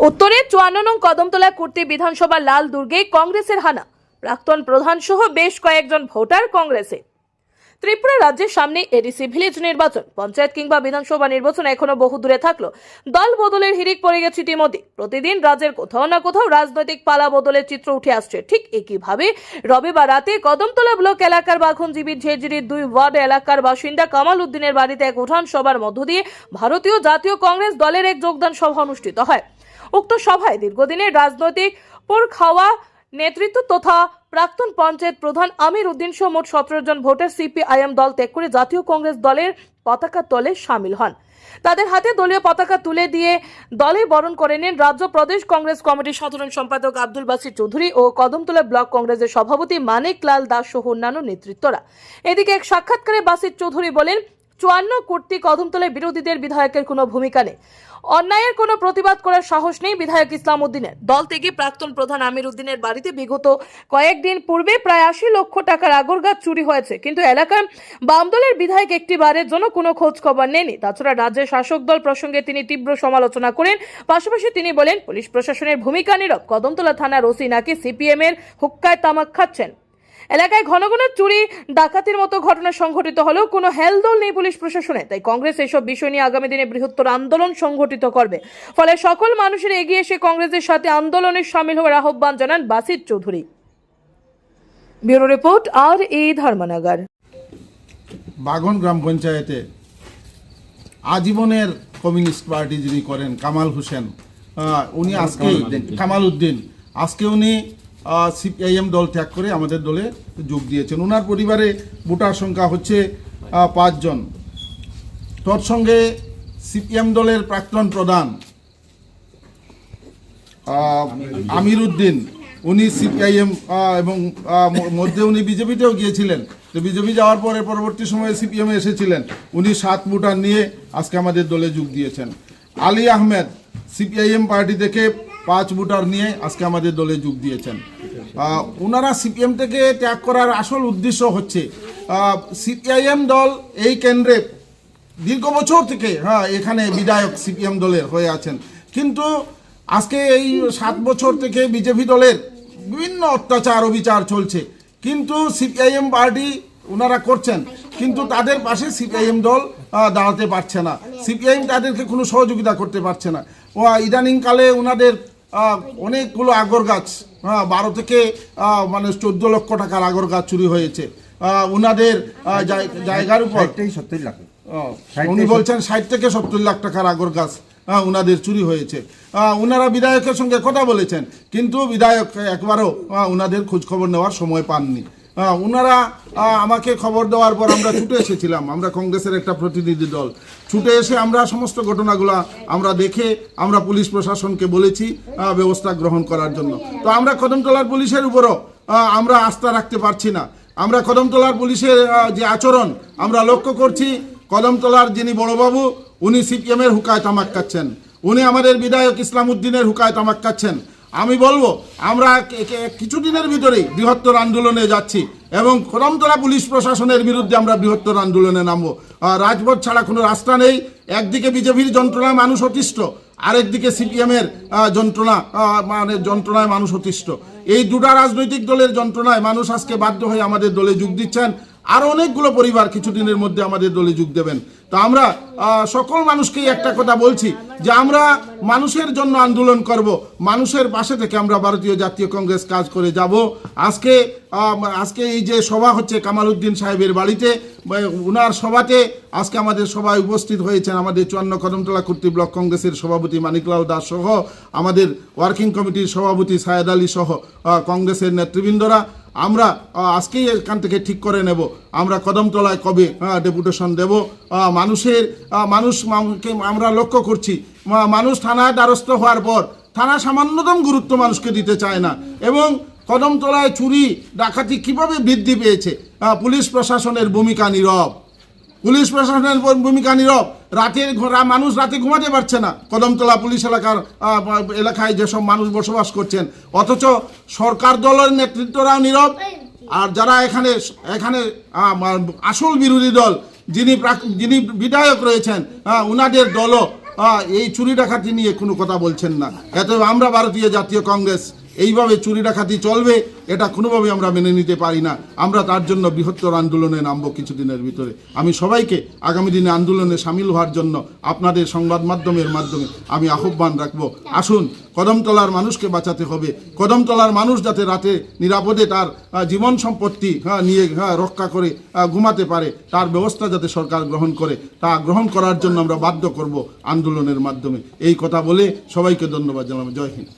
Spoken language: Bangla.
উত্তরে চুয়ান্ন নং কদমতলা কুর্তি বিধানসভা লাল দুর্গে কংগ্রেসের হানা। প্রাক্তন প্রধান সহ বেশ কয়েকজন ভোটার কংগ্রেসে। ত্রিপুরা রাজ্যের সামনে এডিসি ভিলেজ নির্বাচন। পঞ্চায়েত কিংবা বিধানসভা নির্বাচন এখনও বহু দূরে থাকল। দল বদলের হিরিক পড়ে গেছে ইতিমধ্যে। প্রতিদিন রাজ্যের কোথাও না কোথাও রাজনৈতিক পালা বদলের চিত্র উঠে আসছে। ঠিক একইভাবে রবিবার রাতে কদমতলা ব্লক এলাকার বাখনজীবীর ঝেরঝিরির দুই ওয়ার্ড এলাকার বাসিন্দা কামাল উদ্দিনের বাড়িতে এক উঠান সভার মধ্য দিয়ে ভারতীয় জাতীয় কংগ্রেস দলের এক যোগদান সভা অনুষ্ঠিত হয়। উক্ত সভায় দীর্ঘদিনের রাজনৈতিক পোর খাওয়া নেতৃত্ব তথা প্রাক্তন পঞ্চায়েত প্রধান আমির উদ্দিন সহ মোট সতেরো জন ভোটার সিপিআইএম দল ত্যাগ করে জাতীয় কংগ্রেস দলের পতাকা তলে সামিল হন। তাদের হাতে দলীয় পতাকা তুলে দিয়ে দলে বরণ করে নেন রাজ্য প্রদেশ কংগ্রেস কমিটির সাধারণ সম্পাদক আব্দুল বাসির চৌধুরী ও কদমতলা ব্লক কংগ্রেসের সভাপতি মানিক লাল দাস সহ অন্যান্য নেতৃত্বরা। এদিকে এক সাক্ষাৎকারে বাসির চৌধুরী বলেন চুয়ান্ন কর্তৃক কদমতলায় বিরোধীদের বিধায়কের কোনো ভূমিকা নেই। অন্যায়ের কোনো প্রতিবাদ করার সাহস নেই বিধায়ক ইসলাম উদ্দিনের দল থেকে প্রাক্তন প্রধান আমির উদ্দিনের বাড়িতে বিগত কয়েকদিন পূর্বে প্রায় আশি লক্ষ টাকার আগর গাছ চুরি হয়েছে। কিন্তু এলাকার বাম দলের বিধায়ক একটি বারের জন্য কোনো খোঁজ খবর নেয়নি। তাছাড়া রাজ্যের শাসক দল প্রসঙ্গে তিনি তীব্র সমালোচনা করেন। পাশাপাশি তিনি বলেন, পুলিশ প্রশাসনের ভূমিকা নীরব। কদমতলা থানার ওসি নাকি সিপিএম এর হুক্কায় তামাক খাচ্ছেন। এলাকায় ঘন ঘন চুরি ডাকাতির মতো ঘটনা সংঘটিত হলেও কোনো হেলদোল নেই পুলিশ প্রশাসনে। তাই কংগ্রেস এসব বিষয় নিয়ে আগামী দিনে বৃহত্তর আন্দোলন সংঘটিত করবে। ফলে সকল মানুষের এগিয়ে এসে কংগ্রেসের সাথে আন্দোলনে সামিল হওয়ার আহ্বান জানান বাসির চৌধুরী। ব্যুরো রিপোর্ট আর এ ধর্মনগর। বাগন গ্রাম পঞ্চায়েতে আজীবনের কমিউনিস্ট পার্টি যিনি করেন কামাল হোসেন উনি আজকে কামাল উদ্দিন আজকে উনি সিপিআইএম দল ত্যাগ করে আমাদের দলে যোগ দিয়েছেন। ওনার পরিবারে ভোটার সংখ্যা হচ্ছে পাঁচজন। তোর সঙ্গে সিপিএম দলের প্রাক্তন প্রধান আমির উদ্দিন উনি সিপিআইএম এবং মধ্যে উনি বিজেপিতেও গিয়েছিলেন। তো বিজেপি যাওয়ার পরে পরবর্তী সময়ে সিপিএমে এসেছিলেন। উনি সাত ভোটার নিয়ে আজকে আমাদের দলে যোগ দিয়েছেন। আলী আহমেদ, সিপিআইএম পার্টি থেকে পাঁচ ভোটার নিয়ে আজকে আমাদের দলে যোগ দিয়েছেন। ওনারা সিপিএম থেকে ত্যাগ করার আসল উদ্দেশ্য হচ্ছে সিপিআইএম দল এই কেন্দ্রে দীর্ঘ বছর থেকে হ্যাঁ এখানে বিধায়ক সিপিএম দলের হয়ে আছেন। কিন্তু আজকে এই সাত বছর থেকে বিজেপি দলের বিভিন্ন অত্যাচার, অবিচার চলছে। কিন্তু সিপিআইএম পার্টি ওনারা করছেন, কিন্তু তাদের পাশে সিপিআইএম দল দাঁড়াতে পারছে না। সিপিআইএম তাদেরকে কোনো সহযোগিতা করতে পারছে না। ও, ইদানিংকালে ওনাদের অনেকগুলো আগর গাছ হ্যাঁ বারো থেকে মানে চোদ্দ লক্ষ টাকার আগর গাছ চুরি হয়েছে। ওনাদের জায়গার উপর। সত্তর লাখ। উনি বলছেন ষাট থেকে সত্তর লাখ টাকার আগর গাছ হ্যাঁ উনাদের চুরি হয়েছে। ওনারা বিধায়কের সঙ্গে কথা বলেছেন কিন্তু বিধায়ক একবারও ওনাদের খোঁজখবর খোঁজ নেওয়ার সময় পাননি। উনারা আমাকে খবর দেওয়ার পর আমরা ছুটে এসেছিলাম। আমরা কংগ্রেসের একটা প্রতিনিধি দল। ছুটে এসে আমরা সমস্ত ঘটনাগুলো আমরা দেখে আমরা পুলিশ প্রশাসনকে বলেছি ব্যবস্থা গ্রহণ করার জন্য। তো আমরা কদমতলার পুলিশের উপরও আমরা আস্থা রাখতে পারছি না। আমরা কদমতলার পুলিশের যে আচরণ আমরা লক্ষ্য করছি, কদমতলার যিনি বড়বাবু, উনি সিপিএমের হুকায় তামাক খাচ্ছেন। উনি আমাদের বিধায়ক ইসলাম উদ্দিনের হুকায় তামাক খাচ্ছেন। আমি বলব, আমরা কিছুদিনের ভিতরেই বৃহত্তর আন্দোলনে যাচ্ছি এবং কদমতলা পুলিশ প্রশাসনের বিরুদ্ধে আমরা বৃহত্তর আন্দোলনে নামবো। রাজপথ ছাড়া কোনো রাস্তা নেই। একদিকে বিজেপির যন্ত্রণায় মানুষ অতিষ্ঠ, আরেকদিকে সিপিএমের যন্ত্রণা মানে যন্ত্রণায় মানুষ অতিষ্ঠ। এই দুটা রাজনৈতিক দলের যন্ত্রণায় মানুষ আজকে বাধ্য হয়ে আমাদের দলে যোগ দিচ্ছেন। আর অনেকগুলো পরিবার কিছুদিনের মধ্যে আমাদের দলে যোগ দেবেন। তো আমরা সকল মানুষকেই একটা কথা বলছি যে আমরা মানুষের জন্য আন্দোলন করব। মানুষের পাশে থেকে আমরা ভারতীয় জাতীয় কংগ্রেস কাজ করে যাব। আজকে আজকে এই যে সভা হচ্ছে কামাল উদ্দিন সাহেবের বাড়িতে, বা উনার সভাতে আজকে আমাদের সভায় উপস্থিত হয়েছেন আমাদের চুয়ান্ন কদমতলা কর্তৃ ব্লক কংগ্রেসের সভাপতি মানিকলাল দাস সহ আমাদের ওয়ার্কিং কমিটির সভাপতি সায়েদ আলী সহ কংগ্রেসের নেতৃবৃন্দরা। আমরা আজকেই এখান থেকে ঠিক করে নেব। আমরা কদমতলায় কবে ডেপুটেশন দেব। মানুষের মানুষকে মানুষ আমরা লক্ষ্য করছি। মানুষ থানায় দ্বারস্থ হওয়ার পর থানা সামান্যতম গুরুত্ব মানুষকে দিতে চায় না। এবং কদমতলায় চুরি, ডাকাতি কীভাবে বৃদ্ধি পেয়েছে? পুলিশ প্রশাসনের ভূমিকা নীরব। পুলিশ প্রশাসনের ভূমিকা নীরব। রাতের মানুষ রাতে ঘুমাতে পারছে না। কদমতলা পুলিশ এলাকার এলাকায় যেসব মানুষ বসবাস করছেন। অথচ সরকার দলের নেতৃত্বরাও নীরব। আর যারা এখানে এখানে আসল বিরোধী দল, যিনি যিনি বিধায়ক রয়েছেন উনাদের দলও এই চুরি ডাকাতি নিয়ে কোনো কথা বলছেন না। এত আমরা ভারতীয় জাতীয় কংগ্রেস। এইভাবে চুরি ডাকাতি চলবে এটা কোনোভাবে আমরা মেনে নিতে পারি না। আমরা তার জন্য বৃহত্তর আন্দোলনে নামবো কিছুদিনের ভিতরে। আমি সবাইকে আগামী দিনে আন্দোলনে সামিল হওয়ার জন্য আপনাদের সংবাদ মাধ্যমের মাধ্যমে আমি আহ্বান রাখব। আসুন কদমতলার মানুষকে বাঁচাতে হবে। কদমতলার মানুষ যাতে রাতে নিরাপদে তার জীবন সম্পত্তি হ্যাঁ, নিয়ে হ্যাঁ, রক্ষা করে ঘুমাতে পারে তার ব্যবস্থা যাতে সরকার গ্রহণ করে তা গ্রহণ করার জন্য আমরা বাধ্য করব আন্দোলনের মাধ্যমে। এই কথা বলে সবাইকে ধন্যবাদ জানাব। জয় হিন্দ।